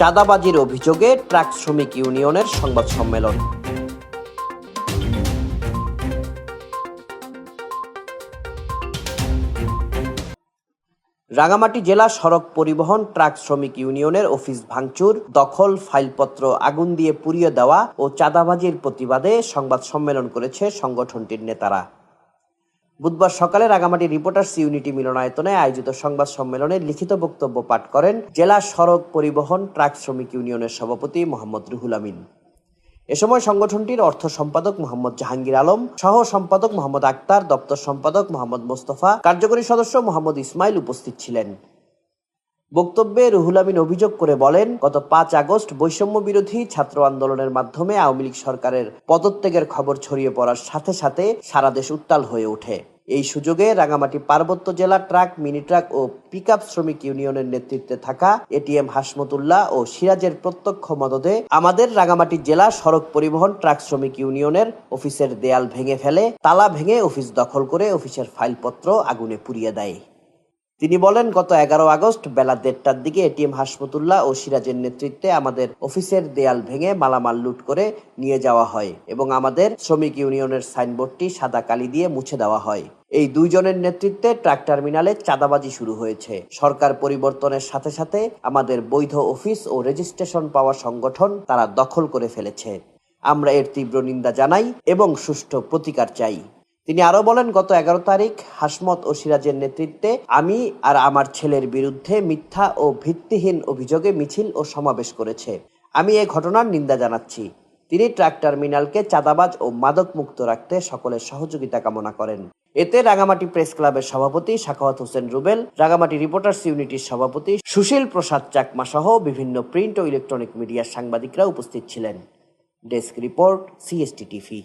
চাঁদাবাজির অভিযোগে ট্রাক শ্রমিক ইউনিয়নের সংবাদ সম্মেলন। রাঙামাটি জেলা সড়ক পরিবহন ট্রাক শ্রমিক ইউনিয়নের অফিস ভাঙচুর, দখল, ফাইলপত্র আগুন দিয়ে পুড়িয়ে দেওয়া ও চাঁদাবাজির প্রতিবাদে সংবাদ সম্মেলন করেছে সংগঠনটির নেতারা। বুধবার সকালে রাঙামাটি রিপোর্টার্স ইউনিটি মিলনায়তনে আয়োজিত সংবাদ সম্মেলনে লিখিত বক্তব্য পাঠ করেন জেলা সড়ক পরিবহন, ট্রাক শ্রমিক ইউনিয়নের সভাপতি মোহাম্মদ রুহুল আমিন। এ সময় সংগঠনটির অর্থ সম্পাদক মোহাম্মদ জাহাঙ্গীর আলম, সহ সম্পাদক মোহাম্মদ আক্তার, দপ্তর সম্পাদক মোহাম্মদ মোস্তফা, কার্যকরী সদস্য মোহাম্মদ ইসমাইল উপস্থিত ছিলেন। বক্তব্যে রুহুল আমিন অভিযোগ করে বলেন, গত পাঁচ আগস্ট বৈষম্য বিরোধী ছাত্র আন্দোলনের মাধ্যমে আওয়ামী লীগ সরকারের পদত্যাগের খবর ছড়িয়ে পড়ার সাথে সাথে সারা দেশ উত্তাল হয়ে ওঠে। এই সুযোগে রাঙামাটি পার্বত্য জেলা ট্রাক, মিনি ট্রাক ও পিকআপ শ্রমিক ইউনিয়নের নেতৃত্বে থাকা এটিএম হাসমতুল্লাহ ও সিরাজের প্রত্যক্ষ মদদে আমাদের রাঙামাটি জেলা সড়ক পরিবহন ট্রাক শ্রমিক ইউনিয়নের অফিসের দেয়াল ভেঙে ফেলে, তালা ভেঙে অফিস দখল করে অফিসের ফাইলপত্র আগুনে পুড়িয়ে দেয়। তিনি বলেন, গত এগারো আগস্ট বেলা দেড়টার দিকে এটিএম হাসমতুল্লাহ ও সিরাজের নেতৃত্বে আমাদের অফিসের দেয়াল ভেঙে মালামাল লুট করে নিয়ে যাওয়া হয় এবং আমাদের শ্রমিক ইউনিয়নের সাইনবোর্ডটি সাদা কালি দিয়ে মুছে দেওয়া হয়। এই দুইজনের নেতৃত্বে ট্রাক টার্মিনালে চাঁদাবাজি শুরু হয়েছে। সরকার পরিবর্তনের সাথে সাথে আমাদের বৈধ অফিস ও রেজিস্ট্রেশন পাওয়া সংগঠন তারা দখল করে ফেলেছে। আমরা এর তীব্র নিন্দা জানাই এবং সুষ্ঠু প্রতিকার চাই। তিনি আরও বলেন, গত এগারো তারিখ হাসমত ও সিরাজের নেতৃত্বে আমি আর আমার ছেলের বিরুদ্ধে মিথ্যা ও ভিত্তিহীন অভিযোগে মিছিল ও সমাবেশ করেছে। আমি এই ঘটনার নিন্দা জানাচ্ছি। তিনি ট্রাক টার্মিনালকে চাঁদাবাজ ও মাদক মুক্ত রাখতে সকলের সহযোগিতা কামনা করেন। এতে রাঙামাটি প্রেস ক্লাবের সভাপতি শাখাওয়াত হোসেন রুবেল, রাঙামাটি রিপোর্টার্স ইউনিটির সভাপতি সুশীল প্রসাদ চাকমা সহ বিভিন্ন প্রিন্ট ও ইলেকট্রনিক মিডিয়ার সাংবাদিকরা উপস্থিত ছিলেন। Desk report, CST TV.